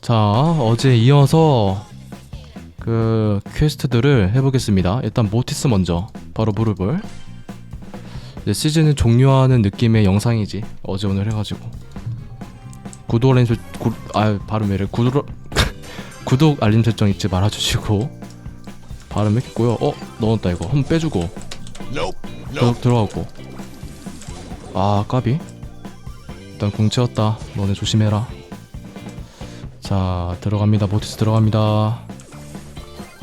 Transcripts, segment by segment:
자, 어제 이어서 그 퀘스트들을 해보겠습니다. 일단 모티스 먼저 바로 무릎을. 이제 시즌을 종료하는 느낌의 영상이지 어제 오늘 해가지고. 구독 알림 설 구, 아 발음 왜래? 구독 구독 알림 설정 잊지 말아주시고. 발음 했고요. 어 넣었다 이거. 한번 빼주고. Nope. 들, 들어가고. 아 까비 일단 공 채웠다. 너네 조심해라. 자 들어갑니다. 모티스 들어갑니다.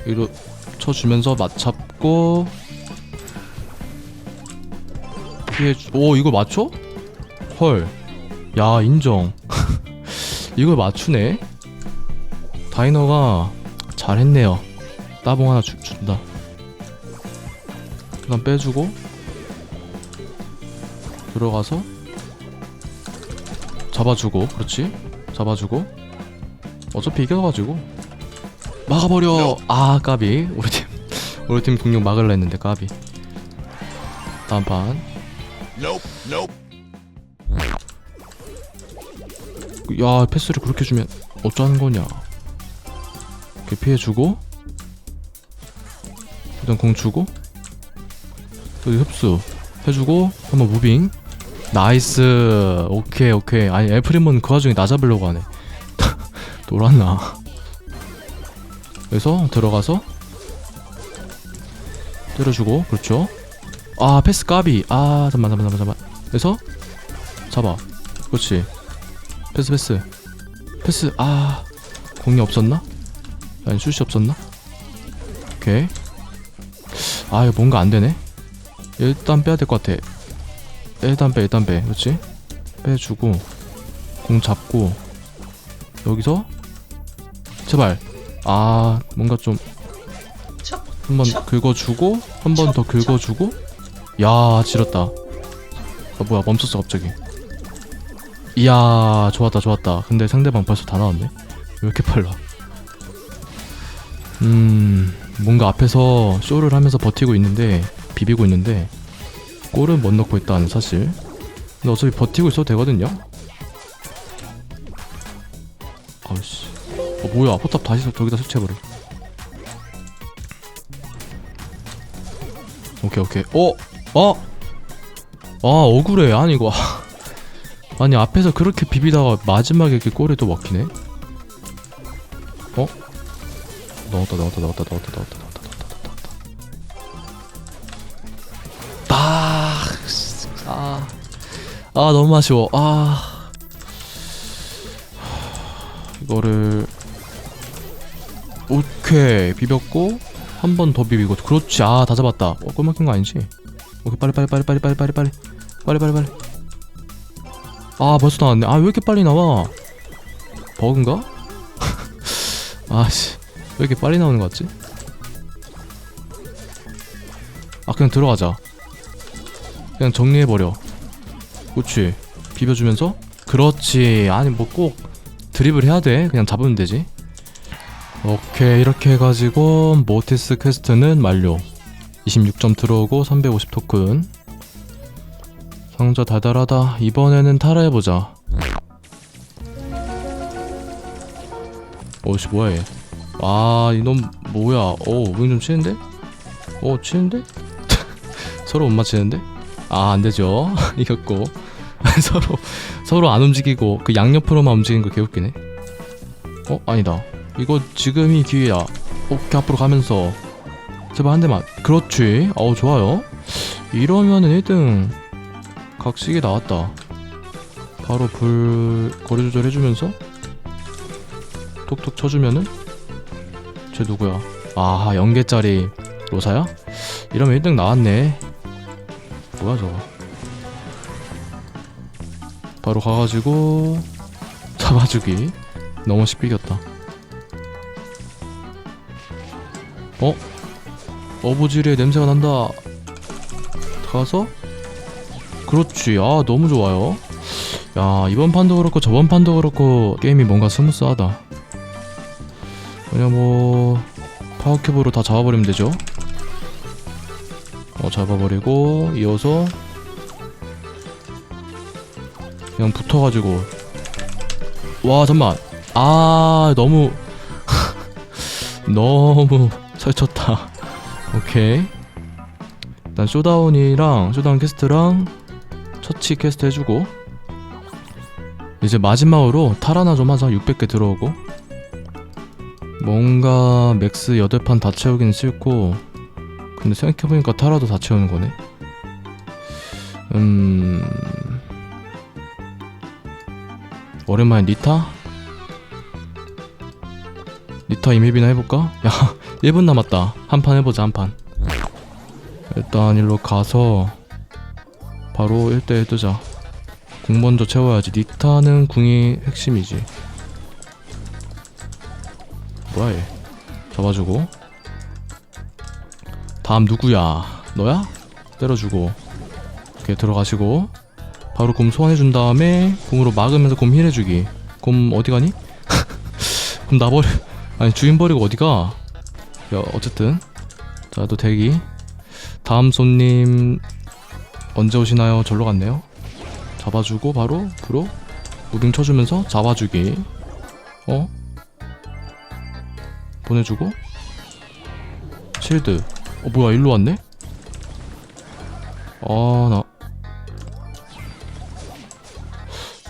이로 쳐주면서 맞잡고 피해 주... 오 이걸 맞춰? 헐 야 인정. 이걸 맞추네? 다이너가 잘했네요. 따봉 하나 주, 준다. 일단 빼주고 들어가서 잡아주고 그렇지? 잡아주고. 어차피 이겨가지고. 막아버려. 아 까비. 우리 팀 우리 팀 공격 막을라 했는데 까비. 다음 판. 야 패스를 그렇게 주면 어쩌는 거냐. 이렇게 피해주고. 일단 공 주고. 여기 흡수 해주고. 한번 무빙 나이스. 오케이 오케이. 아니 애프리몬 그 와중에 나 잡으려고 하네. 돌았나? 그래서 들어가서 때려주고 그렇죠? 아 패스 까비. 아 잠만 잠만 잠만 잠만. 그래서 잡아. 그렇지. 패스 패스. 패스. 아 공이 없었나? 아니 슛이 없었나? 오케이. 아 이거 뭔가 안 되네. 일단 빼야 될 것 같아 일단 빼 일단 빼. 그렇지? 빼주고 공 잡고 여기서 제발. 아 뭔가 좀 한 번 긁어주고 한 번 더 긁어주고. 야 지렸다. 아 뭐야 멈췄어 갑자기. 이야 좋았다 좋았다. 근데 상대방 벌써 다 나왔네? 왜 이렇게 빨라? 음 뭔가 앞에서 쇼를 하면서 버티고 있는데 비비고 있는데 골은 못 넣고 있다는 사실. 근데 어차피 버티고 있어도 되거든요. 아씨. 어, 뭐야. 포탑 다시 저기다 설치해버려. 오케이 오케이. 어? 어? 아 억울해. 아니 이거. 아니 앞에서 그렇게 비비다가 마지막에 이렇게 꼬리도 막히네? 어? 나왔다 나왔다 나왔다 나왔다 나왔다. 아 너무 아쉬워. 아. 이거를 오케이. 비볐고 한 번 더 비비고. 그렇지. 아 다 잡았다. 어 꼴막힌 거 아니지? 오케이 빨리 빨리 빨리 빨리 빨리 빨리 빨리. 빨리 빨리 빨리. 아 벌써 나왔네. 아 왜 이렇게 빨리 나와? 버그인가? 아씨. 왜 이렇게 빨리 나오는 거 같지? 아 그냥 들어가자. 그냥 정리해버려 그렇지 비벼주면서? 그렇지. 아니 뭐 꼭 드립을 해야 돼. 그냥 잡으면 되지. 오케이. 이렇게 해가지고 모티스 퀘스트는 만료. 26점 들어오고 350 토큰. 상자 달달하다. 이번에는 타라해보자. 오씨 뭐야 얘아 이놈 뭐야. 오 우린 좀 치는데? 오 치는데? 서로 못 맞히는데? 아 안되죠. 이겼고 서로 서로 안 움직이고 그 양옆으로만 움직이는 거 개웃기네. 어 아니다. 이거 지금이 기회야. 오케이 앞으로 가면서. 제발 한 대만. 그렇지. 어우 좋아요. 이러면은 1등 각식이 나왔다. 바로 불 거리 조절 해주면서 톡톡 쳐주면은 쟤 누구야? 아 0개짜리 로사야? 이러면 1등 나왔네. 뭐야 저거 바로 가가지고 잡아주기. 너무 쉽게 이겼다. 어? 어부지리의 냄새가 난다. 가서? 그렇지. 아 너무 좋아요. 야 이번 판도 그렇고 저번 판도 그렇고 게임이 뭔가 스무스하다. 그냥 뭐 파워큐브로 다 잡아버리면 되죠. 어 잡아버리고 이어서 그냥 붙어가지고. 와 잠만. 아 너무. 너무 설쳤다. 오케이. 일단 쇼다운이랑 쇼다운 퀘스트랑 처치 퀘스트 해주고. 이제 마지막으로 탈 하나 좀 하자. 600개 들어오고. 뭔가 맥스 8판 다 채우긴 싫고. 근데 생각해보니까 타라도 다 채우는 거네. 음... 오랜만에 니타? 니타 이맵이나 해볼까? 야 1분 남았다. 한 판 해보자 한판. 일단 일로 가서 바로 1대1 뜨자. 궁 먼저 채워야지. 니타는 궁이 핵심이지. 뭐야 얘? 잡아주고. 다음 누구야? 너야? 때려주고. 이렇게 들어가시고 바로 곰 소환해준 다음에 곰으로 막으면서 곰 힐해주기 곰 어디 가니? 곰 나버려 아니 주인 버리고 어디가 야 어쨌든 자 또 대기 다음 손님 언제 오시나요? 절로 갔네요 잡아주고 바로 브로 무빙 쳐주면서 잡아주기 어? 보내주고 실드 어 뭐야 일로 왔네? 아나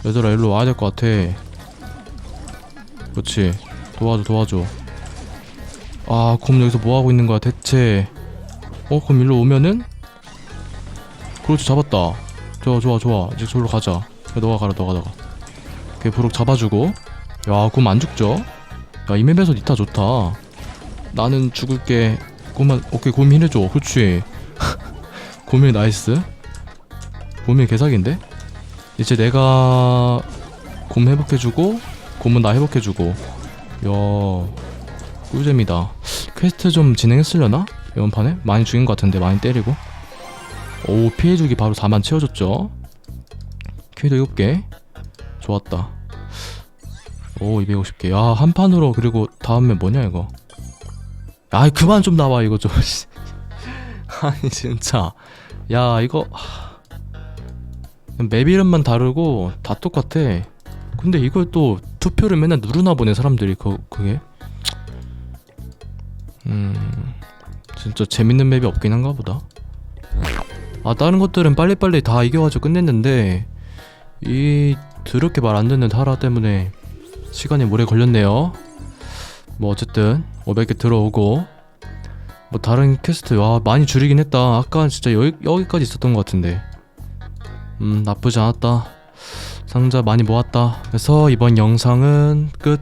얘들아 일로 와야 될 것 같아. 그렇지. 도와줘 도와줘. 아곰 여기서 뭐하고 있는 거야 대체? 어 그럼 일로 오면은? 그렇지 잡았다. 좋아 좋아 좋아. 이제 저기로 가자. 야, 너가 가라 너가 너가. 오케이 브록 잡아주고. 야곰 안 죽죠? 야이 맵에서 니타 좋다. 나는 죽을게. 곰만 오케이 곰 힐해줘. 그렇지. 곰일 나이스. 곰일 개사기인데 이제 내가 곰 회복해주고 곰은 나 회복해주고. 야 꿀잼이다. 퀘스트 좀 진행했으려나? 이번 판에? 많이 죽인 것 같은데 많이 때리고. 오 피해주기 바로 4만 채워줬죠? 퀴도 7개. 좋았다. 오 250개. 야 한 판으로 그리고 다음에 뭐냐 이거? 아이 그만 좀 나와 이거 좀. 씨. 아니 진짜. 야 이거 하... 맵 이름만 다르고 다 똑같아. 근데 이걸 또 투표를 맨날 누르나 보네 사람들이. 그, 그게? 음 진짜 재밌는 맵이 없긴 한가 보다. 아 다른 것들은 빨리빨리 다 이겨가지고 끝냈는데 이 더럽게 말 안 듣는 타라 때문에 시간이 오래 걸렸네요. 뭐 어쨌든 500개 들어오고 뭐 다른 퀘스트 와 많이 줄이긴 했다. 아까 진짜 여기, 여기까지 있었던 것 같은데 음 나쁘지 않았다. 상자 많이 모았다. 그래서 이번 영상은 끝